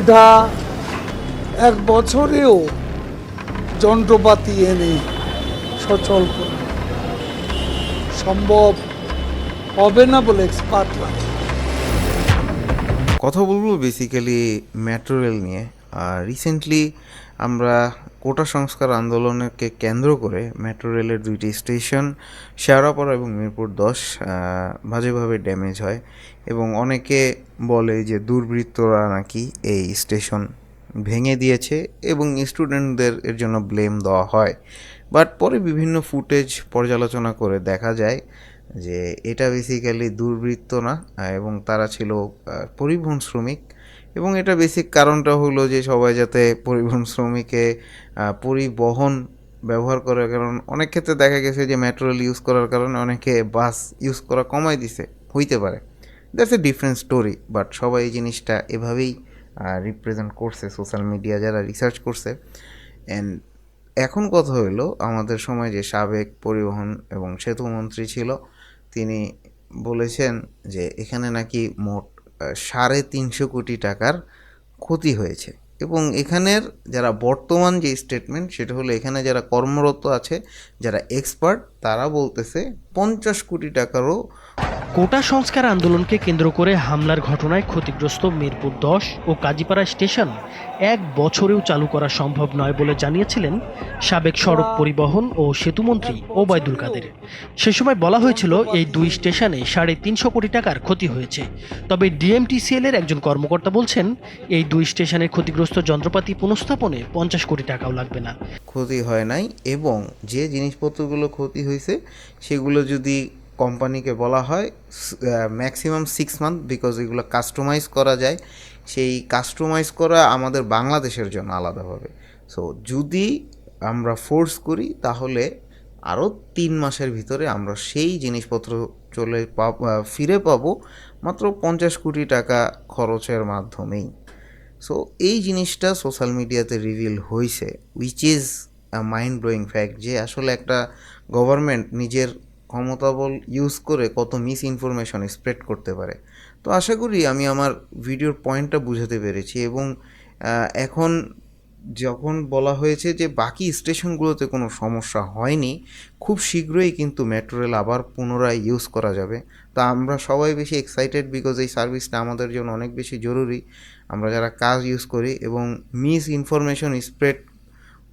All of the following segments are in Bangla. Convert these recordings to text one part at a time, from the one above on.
সুবিধা এক বছরেও যন্ত্রপাতি এনে সচল করে। সম্ভব হবে না বলে এক্সপার্টরা কথা বলব বেসিক্যালি ম্যাটেরিয়াল নিয়ে। আর রিসেন্টলি আমরা কোটা সংস্কার আন্দোলনকে কেন্দ্র করে মেট্রো রেলের দুইটি স্টেশন, শেওড়াপাড়া এবং মিরপুর দশ বাজেভাবে ড্যামেজ হয় এবং অনেকে বলে যে দুর্বৃত্তরা নাকি এই স্টেশন ভেঙে দিয়েছে এবং স্টুডেন্টদের এর জন্য ব্লেম দেওয়া হয়। বাট পরে বিভিন্ন ফুটেজ পর্যালোচনা করে দেখা যায় যে এটা বেসিক্যালি দুর্বৃত্ত না এবং তারা ছিল পরিবহন শ্রমিক। এবং এটা বেসিক কারণটা হলো যে সবাই যাতে পরিবহন শ্রমিকে পরিবহন ব্যবহার করে কারণ, অনেক ক্ষেত্রে দেখা গেছে যে মেট্রো রেল ইউজ করার কারণে অনেকে বাস ইউজ করা কমাই দিছে, হইতে পারে। That's a different story but সবাই এই জিনিসটা এভাবেই রিপ্রেজেন্ট করছে সোশ্যাল মিডিয়া যারা রিসার্চ করছে। অ্যান্ড এখন কথা হলো আমাদের সময় যে সাবেক পরিবহন এবং সেতু মন্ত্রী ছিল, তিনি বলেছেন যে এখানে নাকি মোট সাড়ে তিনশো কোটি টাকার ক্ষতি হয়েছে। এবং এখানের যারা বর্তমান যে স্টেটমেন্ট সেটা হলো এখানে যারা কর্মরত আছে, যারা এক্সপার্ট তারা বলতেছে পঞ্চাশ কোটি টাকারও কোটা সংস্কার আন্দোলনকে কেন্দ্র করে হামলার ঘটনায় ক্ষতিগ্রস্ত মিরপুর দশ ও কাজীপাড়া স্টেশন এক বছরেও চালু করা সম্ভব নয় বলে জানিয়েছিলেন সাবেক সড়ক পরিবহন ও সেতুমন্ত্রী ওবায়দুল কাদের। সে সময় বলা হয়েছিল এই দুই স্টেশনে সাড়ে তিনশো কোটি টাকার ক্ষতি হয়েছে। তবে ডিএমটিসিএল এর একজন কর্মকর্তা বলছেন, এই দুই স্টেশনের ক্ষতিগ্রস্ত যন্ত্রপাতি পুনঃস্থাপনে পঞ্চাশ কোটি টাকাও লাগবে না। ক্ষতি হয় নাই এবং যে জিনিসপত্রগুলো ক্ষতি হয়েছে, সেগুলো যদি কোম্পানিকে বলা হয় ম্যাক্সিমাম সিক্স মান্থ বিকজ এগুলো কাস্টমাইজ করা যায়। সেই কাস্টমাইজ করা আমাদের বাংলাদেশের জন্য আলাদাভাবে সো যদি আমরা ফোর্স করি, তাহলে আরও তিন মাসের ভিতরে আমরা সেই জিনিসপত্র চলে ফিরে পাবো মাত্র পঞ্চাশ কোটি টাকা খরচের মাধ্যমেই। সো এই জিনিসটা সোশ্যাল মিডিয়াতে রিভিল হয়েছে which is mind blowing fact যে আসলে একটা গভর্নমেন্ট নিজের ক্ষমতাবল ইউজ করে কত মিস ইনফরমেশন স্প্রেড করতে পারে। তো আশা করি আমি আমার ভিডিওর পয়েন্টটা বুঝাতে পেরেছি এবং এখন যখন বলা হয়েছে যে বাকি স্টেশনগুলোতে কোনো সমস্যা হয়নি, খুব শীঘ্রই কিন্তু মেট্রো রেল আবার পুনরায় ইউজ করা যাবে। তা আমরা সবাই বেশি এক্সাইটেড বিকজ এই সার্ভিসটা আমাদের জন্য অনেক বেশি জরুরি। আমরা যারা কাজ ইউজ করি এবং মিস ইনফরমেশন স্প্রেড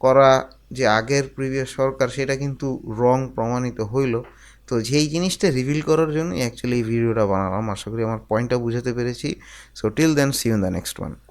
করা যে আগের প্রিভিয়াস সরকার, সেটা কিন্তু রং প্রমাণিত হইল। তো যেই জিনিসটা রিভিল করার জন্য অ্যাকচুয়ালি এই ভিডিওটা বানালাম। আশা করি আমার পয়েন্টটা বুঝাতে পেরেছি। So till then see in the next one